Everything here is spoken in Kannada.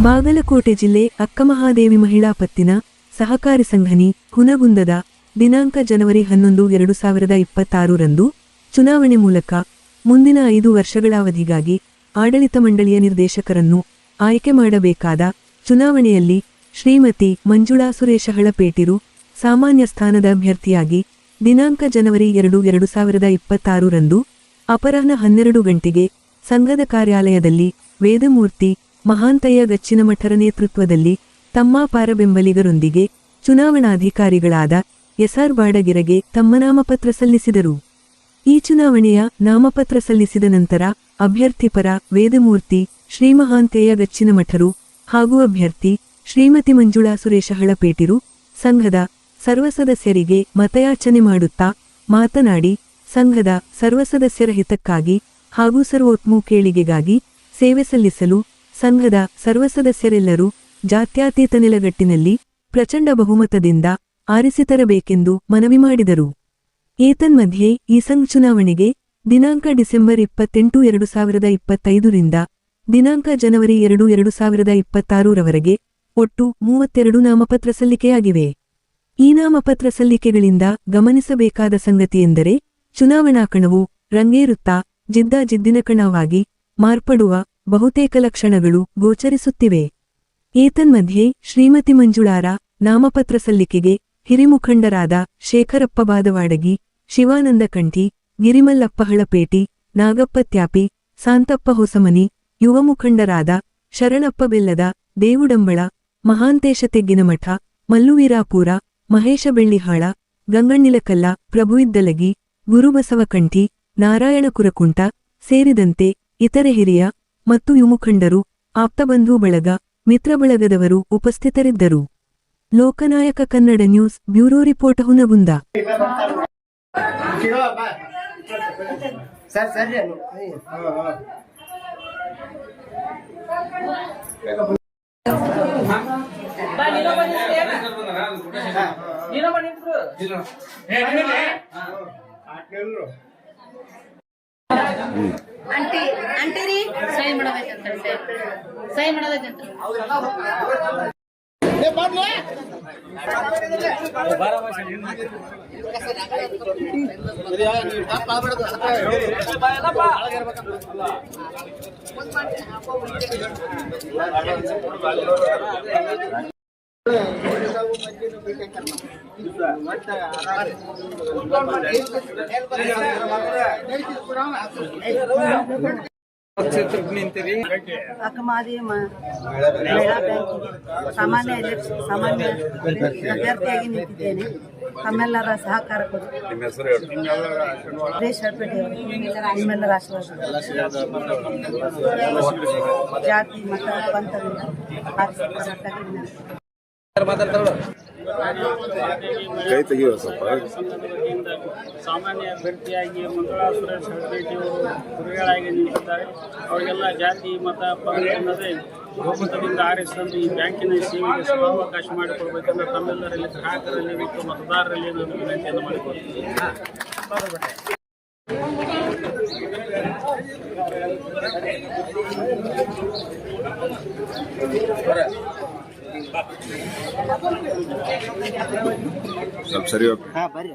ಬಾಗಲಕೋಟೆ ಜಿಲ್ಲೆ ಅಕ್ಕಮಹಾದೇವಿ ಮಹಿಳಾ ಪತ್ತಿನ ಸಹಕಾರಿ ಸಂಘನಿ ಹುನಗುಂದದ ದಿನಾಂಕ ಜನವರಿ ಹನ್ನೊಂದು, ಎರಡು ಸಾವಿರದ ಇಪ್ಪತ್ತಾರರಂದು ಚುನಾವಣೆ ಮೂಲಕ ಮುಂದಿನ ಐದು ವರ್ಷಗಳ ಅವಧಿಗಾಗಿ ಆಡಳಿತ ಮಂಡಳಿಯ ನಿರ್ದೇಶಕರನ್ನು ಆಯ್ಕೆ ಮಾಡಬೇಕಾದ ಚುನಾವಣೆಯಲ್ಲಿ ಶ್ರೀಮತಿ ಮಂಜುಳಾ ಸುರೇಶ ಹಳಪೇಟಿರು ಸಾಮಾನ್ಯ ಸ್ಥಾನದ ಅಭ್ಯರ್ಥಿಯಾಗಿ ದಿನಾಂಕ ಜನವರಿ ಎರಡು ಎರಡು ಸಾವಿರದ ಇಪ್ಪತ್ತಾರರಂದು ಅಪರಾಹ್ನ ಹನ್ನೆರಡು ಗಂಟೆಗೆ ಸಂಘದ ಕಾರ್ಯಾಲಯದಲ್ಲಿ ವೇದಮೂರ್ತಿ ಮಹಾಂತಯ್ಯ ಗಚ್ಚಿನಮಠರ ನೇತೃತ್ವದಲ್ಲಿ ತಮ್ಮ ಪಾರ ಬೆಂಬಲಿಗರೊಂದಿಗೆ ಚುನಾವಣಾಧಿಕಾರಿಗಳಾದ ಎಸ್ಆರ್ ಬಾಡಗಿರಗೆ ತಮ್ಮ ನಾಮಪತ್ರ ಸಲ್ಲಿಸಿದರು. ಈ ಚುನಾವಣೆಯ ನಾಮಪತ್ರ ಸಲ್ಲಿಸಿದ ನಂತರ ಅಭ್ಯರ್ಥಿ ಪರ ವೇದಮೂರ್ತಿ, ಶ್ರೀಮಹಾಂತೇಯ ಗಚ್ಚಿನಮಠರು ಹಾಗೂ ಅಭ್ಯರ್ಥಿ ಶ್ರೀಮತಿ ಮಂಜುಳಾ ಸುರೇಶ ಹಳಪೇಟಿರು ಸಂಘದ ಸರ್ವ ಸದಸ್ಯರಿಗೆ ಮತಯಾಚನೆ ಮಾಡುತ್ತಾ ಮಾತನಾಡಿ, ಸಂಘದ ಸರ್ವ ಸದಸ್ಯರ ಹಿತಕ್ಕಾಗಿ ಹಾಗೂ ಸರ್ವೋತ್ಮುಖೇಳಿಗೆಗಾಗಿ ಸೇವೆ ಸಲ್ಲಿಸಲು ಸಂಘದ ಸರ್ವ ಸದಸ್ಯರೆಲ್ಲರೂ ಜಾತ್ಯತೀತ ನೆಲಗಟ್ಟಿನಲ್ಲಿ ಪ್ರಚಂಡ ಬಹುಮತದಿಂದ ಆರಿಸಿ ತರಬೇಕೆಂದು ಮನವಿ ಮಾಡಿದರು. ಏತನ್ಮಧ್ಯೆ ಈ ಸಂಘ್ ಚುನಾವಣೆಗೆ ದಿನಾಂಕ ಡಿಸೆಂಬರ್ ಇಪ್ಪತ್ತೆಂಟು ಎರಡು ಸಾವಿರದ ಇಪ್ಪತ್ತೈದರಿಂದ ದಿನಾಂಕ ಜನವರಿ ಎರಡು ಎರಡು ಸಾವಿರದ ಇಪ್ಪತ್ತಾರರವರೆಗೆ ಒಟ್ಟು ಮೂವತ್ತೆರಡು ನಾಮಪತ್ರ ಸಲ್ಲಿಕೆಯಾಗಿವೆ. ಈ ನಾಮಪತ್ರ ಸಲ್ಲಿಕೆಗಳಿಂದ ಗಮನಿಸಬೇಕಾದ ಸಂಗತಿಯೆಂದರೆ ಚುನಾವಣಾ ಕಣವು ರಂಗೇರುತ್ತಾ ಜಿದ್ದಾಜಿದ್ದಿನ ಕಣವಾಗಿ ಮಾರ್ಪಡುವ ಬಹುತೇಕ ಲಕ್ಷಣಗಳು ಗೋಚರಿಸುತ್ತಿವೆ. ಏತನ್ಮಧ್ಯೆ ಶ್ರೀಮತಿ ಮಂಜುಳಾರ ನಾಮಪತ್ರ ಸಲ್ಲಿಕೆಗೆ ಹಿರಿಮುಖಂಡರಾದ ಶೇಖರಪ್ಪ ಬಾದವಾಡಗಿ, ಶಿವಾನಂದ ಕಂಠಿ ಗಿರಿಮಲ್ಲಪ್ಪ ಹಳಪೇಟಿ ನಾಗಪ್ಪ ತ್ಯಾಪಿ, ಸಾಂತಪ್ಪ ಹೊಸಮನಿ ಯುವ ಮುಖಂಡರಾದ ಶರಣಪ್ಪ ಬೆಲ್ಲದ, ದೇವುಡಂಬಳ, ಮಹಾಂತೇಶ ತೆಗ್ಗಿನಮಠ, ಮಲ್ಲುವೀರಾಪುರ, ಮಹೇಶ ಬೆಳ್ಳಿಹಾಳ, ಗಂಗಣ್ಣಿಲಕಲ್ಲ ಪ್ರಭುಯಿದ್ದಲಗಿ ಗುರುಬಸವಕಂಠಿ ನಾರಾಯಣ ಕುರಕುಂಟ ಸೇರಿದಂತೆ ಇತರೆ ಹಿರಿಯ ಮತ್ತು ಯುಮುಖಂಡರು ಆಪ್ತಬಂಧು ಬಳಗ ಮಿತ್ರ ಬಳಗದವರು ಉಪಸ್ಥಿತರಿದ್ದರು Lokanayaka Kannada news bureau report Hunagunda sir ಸರಿ ಅಂಟಿ ಅಂಟಿರಿ ಸಹಿ ಮಾಡೋದೈತೆ ಸಹಿ ಮಾಡೋದೈತೆ ಮಹಿಳಾ ಸಾಮಾನ್ಯ ಎಲೆಕ್ಷನ್ ಸಾಮಾನ್ಯ ಅಭ್ಯರ್ಥಿಯಾಗಿ ನಿಂತಿದ್ದೇನೆ. ತಮ್ಮೆಲ್ಲರ ಸಹಕಾರ ಕೊಡಿ. ಸುರೇಶ್ ನಿಮ್ಮೆಲ್ಲರ ಆಶೀರ್ವಾದ. ಜಾತಿ ಮತ ಪಂಥದಿಂದ ವಿನಂತಿ. ಕೈ ತೆಗೆಯುವ ಸ್ವಲ್ಪ. ಸಾಮಾನ್ಯ ಅಭ್ಯರ್ಥಿಯಾಗಿ ಮಂಗಳಾ ಸುರೇಶ್ ಹೆಗ್ಗಡೆಯವರು ಗುರುಗಳಾಗಿ ನಿಂತಿದ್ದಾರೆ. ಅವರಿಗೆಲ್ಲ ಜಾತಿ ಮತ ಪಂಥ ಎನ್ನದೇ ಬಹುಮತದಿಂದ ಆರಿಸಿದಂದು ಈ ಬ್ಯಾಂಕಿನ ಸೇವೆಗೆ ಸದಾವಕಾಶ ಮಾಡಿಕೊಡ್ಬೇಕಂದ್ರೆ ತಮ್ಮೆಲ್ಲರಲ್ಲಿ ಗ್ರಾಹಕರಲ್ಲಿ ಮತ್ತು ಮತದಾರರಲ್ಲಿ ನಾನು ವಿನಂತಿಯನ್ನು ಮಾಡಿಕೊಡ್ತೀನಿ ಸ್ವಲ್ಪ ಸರಿ ಹೋಗ್ರಿ ಹಾ ಬರ್ರಿ